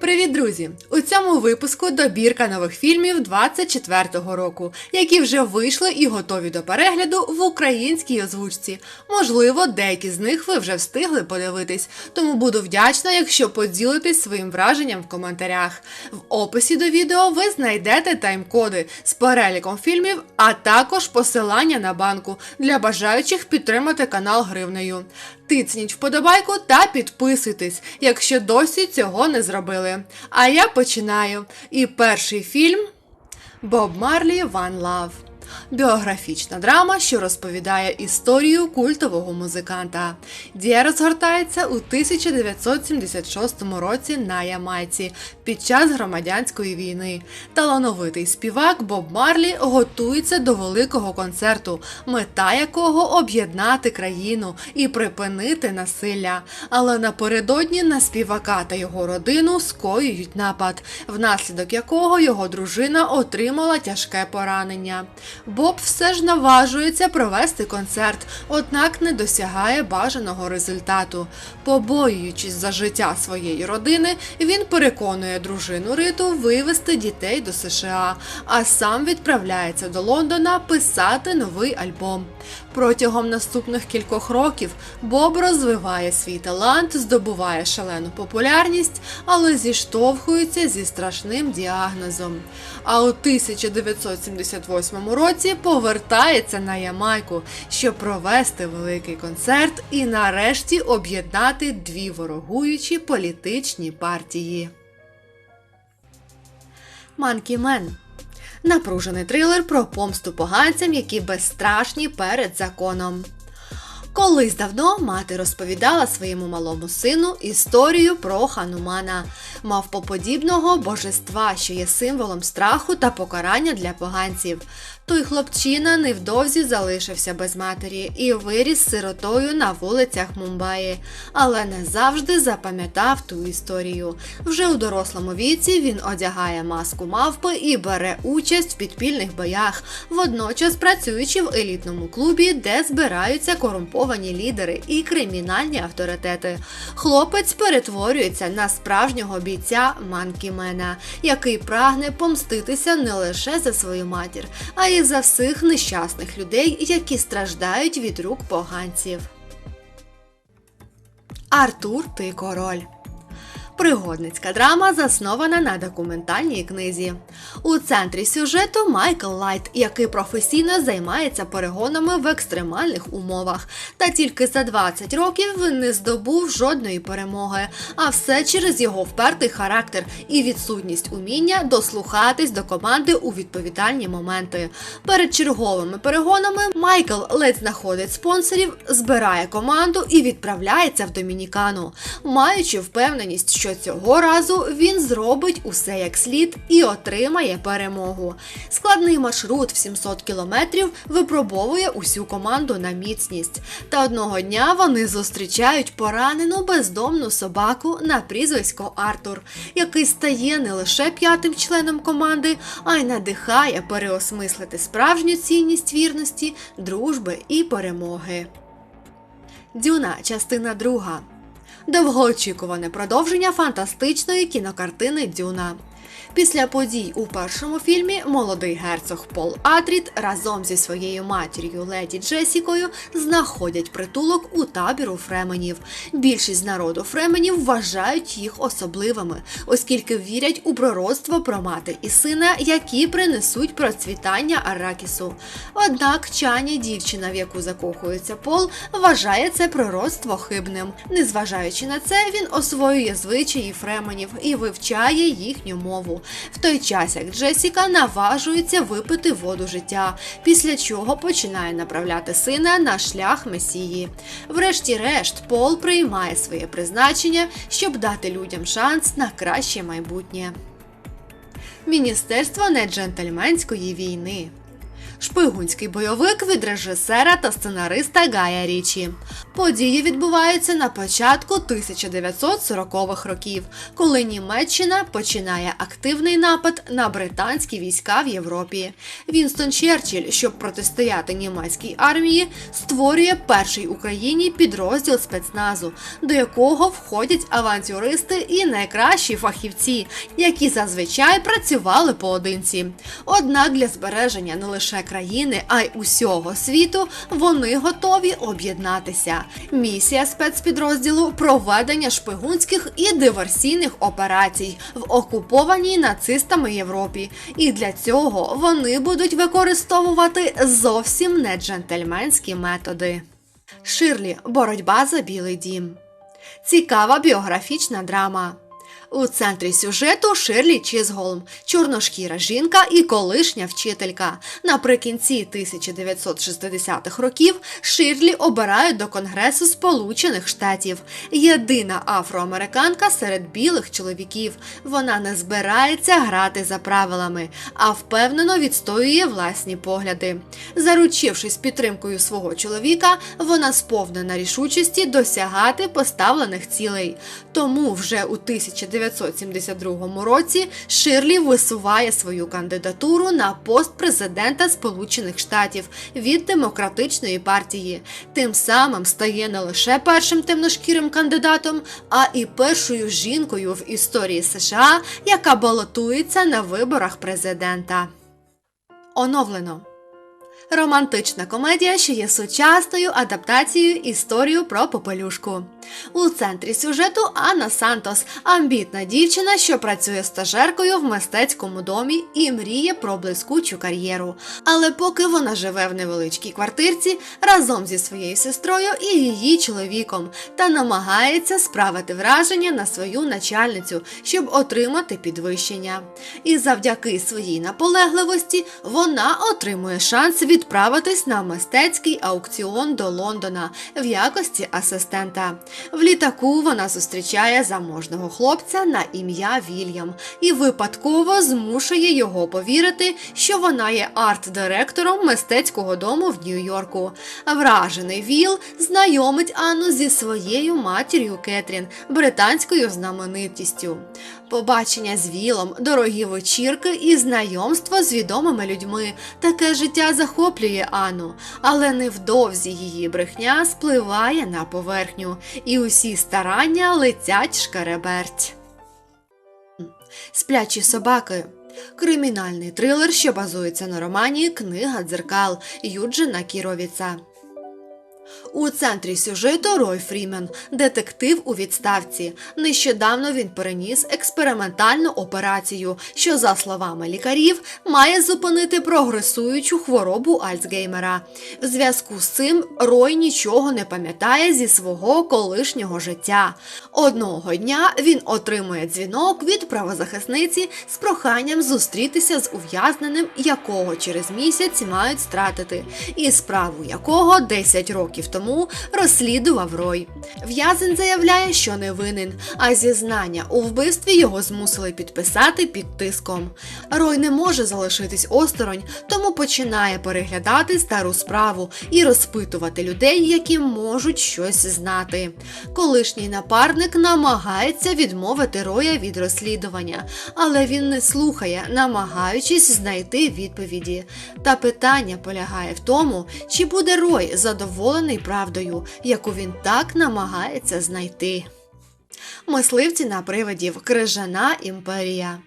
Привіт, друзі! У цьому випуску добірка нових фільмів 24-го року, які вже вийшли і готові до перегляду в українській озвучці. Можливо, деякі з них ви вже встигли подивитись, тому буду вдячна, якщо поділитесь своїм враженням в коментарях. В описі до відео ви знайдете тайм-коди з переліком фільмів, а також посилання на банку для бажаючих підтримати канал гривнею. Тицніть вподобайку та підписуйтесь, якщо досі цього не зробили. А я починаю. І перший фільм Боб Марлі Ван Love. Біографічна драма, що розповідає історію культового музиканта. Дія розгортається у 1976 році на Ямайці під час громадянської війни. Талановитий співак Боб Марлі готується до великого концерту, мета якого об'єднати країну і припинити насилля. Але напередодні на співака та його родину скоюють напад, внаслідок якого його дружина отримала тяжке поранення. Боб все ж наважується провести концерт, однак не досягає бажаного результату. Побоюючись за життя своєї родини, він переконує дружину Риту вивезти дітей до США, а сам відправляється до Лондона писати новий альбом. Протягом наступних кількох років Боб розвиває свій талант, здобуває шалену популярність, але зіштовхується зі страшним діагнозом. А у 1978 році повертається на Ямайку, щоб провести великий концерт і нарешті об'єднати дві ворогуючі політичні партії. Манкі Мен напружений трилер про помсту поганцям, які безстрашні перед законом. Колись давно мати розповідала своєму малому сину історію про ханумана, мавпоподібного божества, що є символом страху та покарання для поганців. Той хлопчина невдовзі залишився без матері і виріс сиротою на вулицях Мумбаї, але не завжди запам'ятав ту історію. Вже у дорослому віці він одягає маску мавпи і бере участь в підпільних боях, водночас працюючи в елітному клубі, де збираються корумповані лідери і кримінальні авторитети. Хлопець перетворюється на справжнього бійця Манкімена, який прагне помститися не лише за свою матір, а й за всіх нещасних людей, які страждають від рук поганців. Артур ти король. Пригодницька драма заснована на документальній книзі. У центрі сюжету Майкл Лайт, який професійно займається перегонами в екстремальних умовах. Та тільки за 20 років не здобув жодної перемоги, а все через його впертий характер і відсутність уміння дослухатись до команди у відповідальні моменти. Перед черговими перегонами Майкл ледь знаходить спонсорів, збирає команду і відправляється в Домінікану, маючи впевненість, що цього разу він зробить усе як слід і отримає перемогу. Складний маршрут в 700 кілометрів випробовує усю команду на міцність. Та одного дня вони зустрічають поранену бездомну собаку на прізвисько Артур, який стає не лише п'ятим членом команди, а й надихає переосмислити справжню цінність вірності, дружби і перемоги. Дюна, частина друга. Довгоочікуване продовження фантастичної кінокартини Дюна. Після подій у першому фільмі молодий герцог Пол Атрід разом зі своєю матір'ю Леді Джесікою знаходять притулок у табіру Фременів. Більшість народу Фременів вважають їх особливими, оскільки вірять у пророцтво про мати і сина, які принесуть процвітання Аракісу. Однак чані дівчина, в яку закохується Пол, вважає це пророцтво хибним. Незважаючи на це, він освоює звичаї Фременів і вивчає їхню мову. В той час як Джесіка наважується випити воду життя, після чого починає направляти сина на шлях Месії. Врешті-решт, Пол приймає своє призначення, щоб дати людям шанс на краще майбутнє. Міністерство неджентльменської війни. Шпигунський бойовик від режисера та сценариста Гая Річі. Події відбуваються на початку 1940-х років, коли Німеччина починає активний напад на британські війська в Європі. Вінстон Черчилль, щоб протистояти німецькій армії, створює перший Україні підрозділ спецназу, до якого входять авантюристи і найкращі фахівці, які зазвичай працювали поодинці. Однак для збереження не лише країни, а й усього світу вони готові об'єднатися. Місія спецпідрозділу проведення шпигунських і диверсійних операцій в окупованій нацистами Європі. І для цього вони будуть використовувати зовсім не джентльменські методи. Ширлі боротьба за білий дім. Цікава біографічна драма. У центрі сюжету Ширлі Чізголм, чорношкіра жінка і колишня вчителька. Наприкінці 1960-х років Ширлі обирають до Конгресу Сполучених Штатів. Єдина афроамериканка серед білих чоловіків. Вона не збирається грати за правилами, а впевнено відстоює власні погляди. Заручившись підтримкою свого чоловіка, вона сповнена рішучості досягати поставлених цілей. Тому вже у 1972 році Ширлі висуває свою кандидатуру на пост президента Сполучених Штатів від демократичної партії. Тим самим стає не лише першим темношкірим кандидатом, а і першою жінкою в історії США, яка балотується на виборах президента. Оновлено. Романтична комедія, що є сучасною адаптацією історію про попелюшку. У центрі сюжету Анна Сантос, амбітна дівчина, що працює стажеркою в мистецькому домі і мріє про блискучу кар'єру. Але поки вона живе в невеличкій квартирці разом зі своєю сестрою і її чоловіком, та намагається справити враження на свою начальницю, щоб отримати підвищення. І завдяки своїй наполегливості вона отримує шанс відправитись на мистецький аукціон до Лондона в якості асистента. В літаку вона зустрічає заможного хлопця на ім'я Вільям і випадково змушує його повірити, що вона є арт-директором мистецького дому в Нью-Йорку. Вражений Віл знайомить Анну зі своєю матір'ю Кетрін, британською знаменитістю. Побачення з Вілом, дорогі вечірки і знайомство з відомими людьми. Таке життя захоплює Анну, але невдовзі її брехня спливає на поверхню, і усі старання летять шкареберть. Сплячі собаки. Кримінальний трилер, що базується на романі Книга дзеркал Юджина Кіровіца. У центрі сюжету Рой Фрімен, детектив у відставці. Нещодавно він переніс експериментальну операцію, що, за словами лікарів, має зупинити прогресуючу хворобу Альцгеймера. В зв'язку з цим Рой нічого не пам'ятає зі свого колишнього життя. Одного дня він отримує дзвінок від правозахисниці з проханням зустрітися з ув'язненим, якого через місяць мають стратити, і справу якого 10 років тому розслідував Рой. В'язень заявляє, що не винен, а зізнання у вбивстві його змусили підписати під тиском. Рой не може залишитись осторонь, тому починає переглядати стару справу і розпитувати людей, які можуть щось знати. Колишній напарник намагається відмовити Роя від розслідування, але він не слухає, намагаючись знайти відповіді. Та питання полягає в тому, чи буде Рой задоволений правдою, яку він так намагається знайти. Мисливці на привидів Крижана імперія.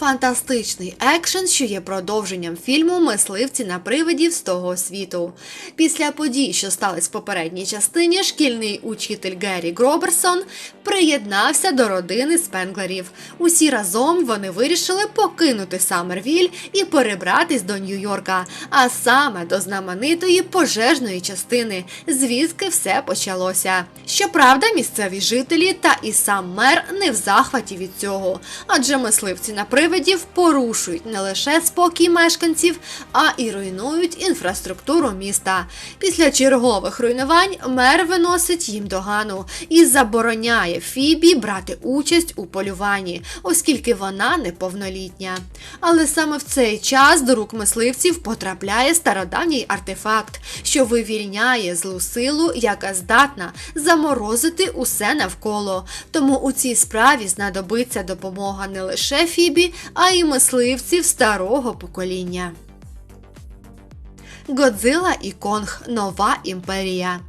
Фантастичний екшен, що є продовженням фільму Мисливці на привидів з того світу. Після подій, що стались в попередній частині, шкільний учитель Геррі Гроберсон приєднався до родини Спенглерів. Усі разом вони вирішили покинути Саммервіль і перебратись до Нью-Йорка, а саме до знаменитої пожежної частини, звідки все почалося. Щоправда, місцеві жителі та і сам мер не в захваті від цього, адже мисливці мисливці на привидів порушують не лише спокій мешканців, а і руйнують інфраструктуру міста. Після чергових руйнувань мер виносить їм догану і забороняє Фібі брати участь у полюванні, оскільки вона неповнолітня. Але саме в цей час до рук мисливців потрапляє стародавній артефакт, що вивільняє злу силу, яка здатна заморозити усе навколо. Тому у цій справі знадобиться допомога не лише Фібі, а й мисливців старого покоління. Годзilla і Конг Нова імперія.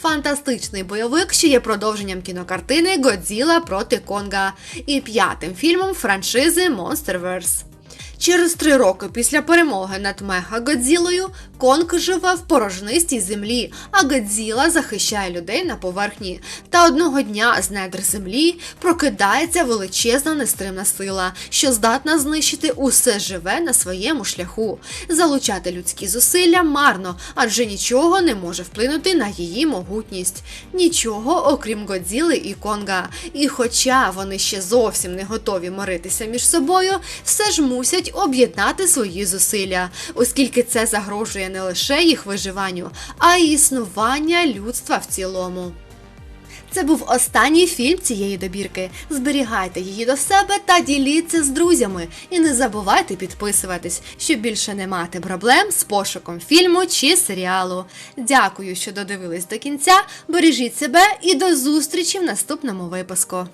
Фантастичний бойовик, що є продовженням кінокартини Годзіла проти Конга і п'ятим фільмом франшизи Monsterverse. Через три роки після перемоги над Мега-Годзілою Конг живе в порожнистій землі, а Годзіла захищає людей на поверхні. Та одного дня з недр землі прокидається величезна нестримна сила, що здатна знищити усе живе на своєму шляху. Залучати людські зусилля марно, адже нічого не може вплинути на її могутність. Нічого, окрім Годзіли і Конга. І хоча вони ще зовсім не готові миритися між собою, все ж мусять об'єднати свої зусилля, оскільки це загрожує не лише їх виживанню, а й існування людства в цілому. Це був останній фільм цієї добірки. Зберігайте її до себе та діліться з друзями. І не забувайте підписуватись, щоб більше не мати проблем з пошуком фільму чи серіалу. Дякую, що додивились до кінця. Бережіть себе і до зустрічі в наступному випуску.